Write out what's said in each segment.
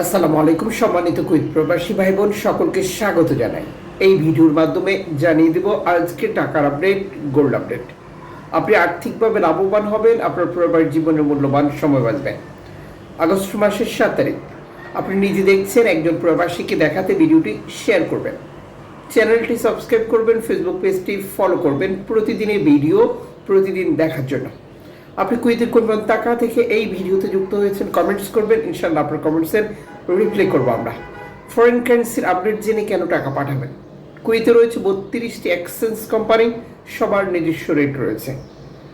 আসসালামু আলাইকুম, সম্মানিত কুইত প্রবাসী ভাই বোন সকলকে স্বাগত জানাই। এই ভিডিওর মাধ্যমে জানিয়ে দেব আজকে টাকার আপডেট গোল্ড আপডেট আপনি আর্থিকভাবে লাভবান হবেন, আপনার প্রবাস জীবনের মূল্যবান সময় বাঁচবে। আগস্ট মাসের সাত তারিখ। আপনি নিজে দেখছেন, একজন প্রবাসীকে দেখাতে ভিডিওটি শেয়ার করবেন। চ্যানেলটি সাবস্ক্রাইব করবেন ফেসবুক পেজটি ফলো করবেন প্রতিদিনের ভিডিও, প্রতিদিন দেখার জন্য। আপনি কুইতের কোন কোন টাকা থেকে এই ভিডিওতে যুক্ত হয়েছেন কমেন্টস করবেন ইনশাল্লাহ আপনার কমেন্টসের রিপ্লাই করব আমরা। ফরেন কারেন্সির আপডেট জেনে কেন টাকা পাঠাবেন? কুইতে রয়েছে বত্রিশটি এক্সচেঞ্জ কোম্পানি সবার নিজস্ব রেট রয়েছে।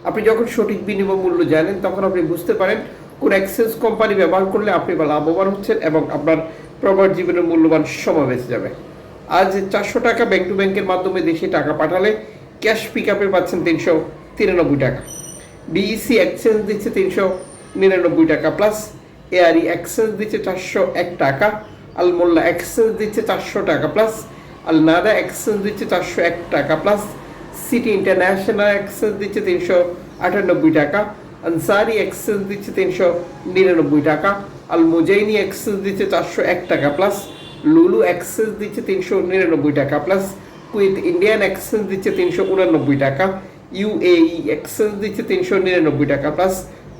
আপনি যখন সঠিক বিনিময় মূল্য জানেন, তখন আপনি বুঝতে পারেন কোন এক্সচেঞ্জ কোম্পানি ব্যবহার করলে আপনি লাভবান হচ্ছেন এবং আপনার প্রবার জীবনের মূল্যবান সময় বেঁচে যাবে। আজ চারশো টাকা ব্যাংক টু ব্যাংকের মাধ্যমে দেশে টাকা পাঠালে ক্যাশ পিক আপে পাচ্ছেন তিনশো তিরানব্বই টাকা। বিইসি এক্সচেঞ্জ দিচ্ছে তিনশো নিরানব্বই টাকা প্লাস এআরই এক্সচেঞ্জ দিচ্ছে চারশো এক টাকা আলমোল্লা এক্সচেঞ্জ দিচ্ছে চারশো টাকা প্লাস আল নাদা এক্সচেঞ্জ দিচ্ছে চারশো এক টাকা প্লাস সিটি ইন্টারন্যাশনাল এক্সচেঞ্জ দিচ্ছে তিনশো আটানব্বই টাকা আনসারি এক্সচেঞ্জ দিচ্ছে তিনশো নিরানব্বই টাকা আল মুজাইনি এক্সচেঞ্জ দিচ্ছে চারশো এক টাকা প্লাস লুলু এক্সচেঞ্জ দিচ্ছে তিনশো নিরানব্বই টাকা প্লাস কুইথ ইন্ডিয়ান এক্সচেঞ্জ দিচ্ছে তিনশো উনানব্বই টাকা ইউএই এক্সচেঞ্জ দিচ্ছে তিনশো নিরানব্বই টাকা প্লাস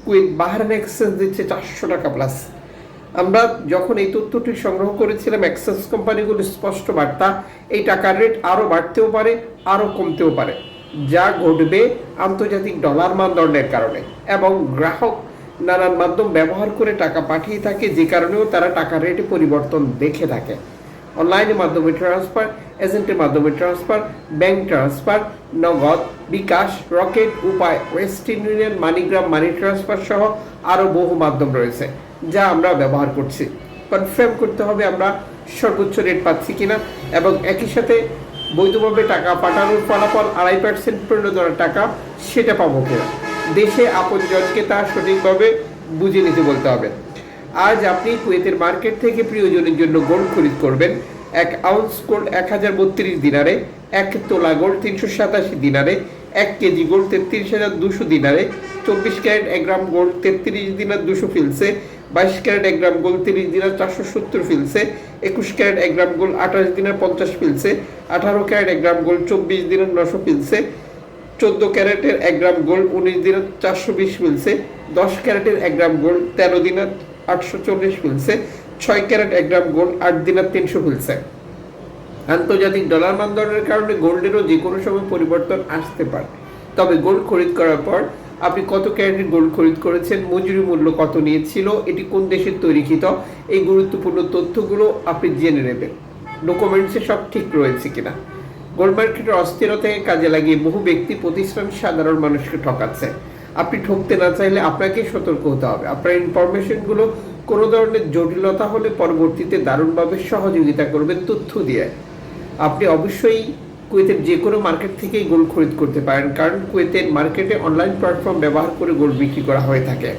কুইথ বাহারান এক্সচেঞ্জ দিচ্ছে চারশো টাকা প্লাস আমরা যখন এই তথ্যটি সংগ্রহ করেছিলাম এক্সচেঞ্জ কোম্পানিগুলো স্পষ্ট বার্তা, এই টাকার রেট আরও বাড়তেও পারে আরও কমতেও পারে। যা ঘটবে আন্তর্জাতিক ডলার মানদণ্ডের কারণে। এবং গ্রাহক নানান মাধ্যম ব্যবহার করে টাকা পাঠিয়ে থাকে, যে কারণেও তারা টাকার রেটে পরিবর্তন দেখে থাকে। অনলাইনের মাধ্যমে ট্রান্সফার এজেন্টের মাধ্যমে transfer bank transfer Nagad, bKash, Rocket, Upay Western Union MoneyGram money transfer সহ আরও বহু মাধ্যম রয়েছে, যা আমরা ব্যবহার করছি। কনফার্ম করতে হবে আমরা সর্বোচ্চ রেট পাচ্ছি কিনা এবং একই সাথে বৈধভাবে টাকা পাঠানোর ফলাফল আড়াই পার্সেন্ট প্রণোদনার টাকা সেটা পাবো কিনা। দেশে আপনজনকে তা সঠিকভাবে বুঝে নিতে বলতে হবে। আজ আপনি কুয়েতের মার্কেট থেকে প্রিয়জনের জন্য গোল্ড খরিদ করবেন। এক আউন্স গোল্ড এক হাজার বত্রিশ দিনারে, এক তোলা গোল্ড তিনশো সাতাশি দিনারে, এক কেজি গোল্ড তেত্রিশ হাজার দুশো দিনারে, চব্বিশ ক্যারেট এক গ্রাম গোল্ড তেত্রিশ দিনার দুশো ফিলসে, বাইশ ক্যারেট এক গ্রাম গোল্ড তিরিশ দিনার চারশো সত্তর ফিলসে, একুশ ক্যারেট এক গ্রাম গোল্ড আঠাশ দিনার পঞ্চাশ ফিলসে, আঠারো ক্যারেট এক গ্রাম গোল্ড চব্বিশ দিনের নশো ফিলসে, চোদ্দ ক্যারেটের এক গ্রাম গোল্ড উনিশ দিনের চারশো বিশ মিলছে দশ ক্যারেটের এক গ্রাম গোল্ড তেরো দিনের আটশো চল্লিশ ছয় ক্যারেট এক গ্রাম গোল্ড আট দিনের তিনশো মিলছে আন্তর্জাতিক ডলার মানদণ্ডের কারণে গোল্ডেরও যে কোনো সময় পরিবর্তন আসতে পারে। তবে গোল্ড খরিদ করার পর আপনি কত ক্যারেটের গোল্ড খরিদ করেছেন, মজুরি মূল্য কত নিয়েছিল, এটি কোন দেশের তৈরিকৃত, এই গুরুত্বপূর্ণ তথ্যগুলো আপনি জেনে নেবেন। ডকুমেন্টসে সব ঠিক রয়েছে কিনা। গোল্ড মার্কেটের অস্থিরতাকে কাজে লাগিয়ে বহু ব্যক্তি, প্রতিষ্ঠান, সাধারণ মানুষকে ঠকাচ্ছে। আপনি ঠকতে না চাইলে আপনাকে সতর্ক হতে হবে। আপনার ইনফরমেশনগুলো কোনো ধরনের জটিলতা হলে পরবর্তীতে দারুণভাবে সহযোগিতা করবেন তথ্য দিয়ে। আপনি অবশ্যই কুয়েতের যে কোনো মার্কেট থেকেই গোল্ড খরিদ করতে পারেন, কারণ কুয়েতের মার্কেটে অনলাইন প্ল্যাটফর্ম ব্যবহার করে গোল্ড বিক্রি করা হয়ে থাকে।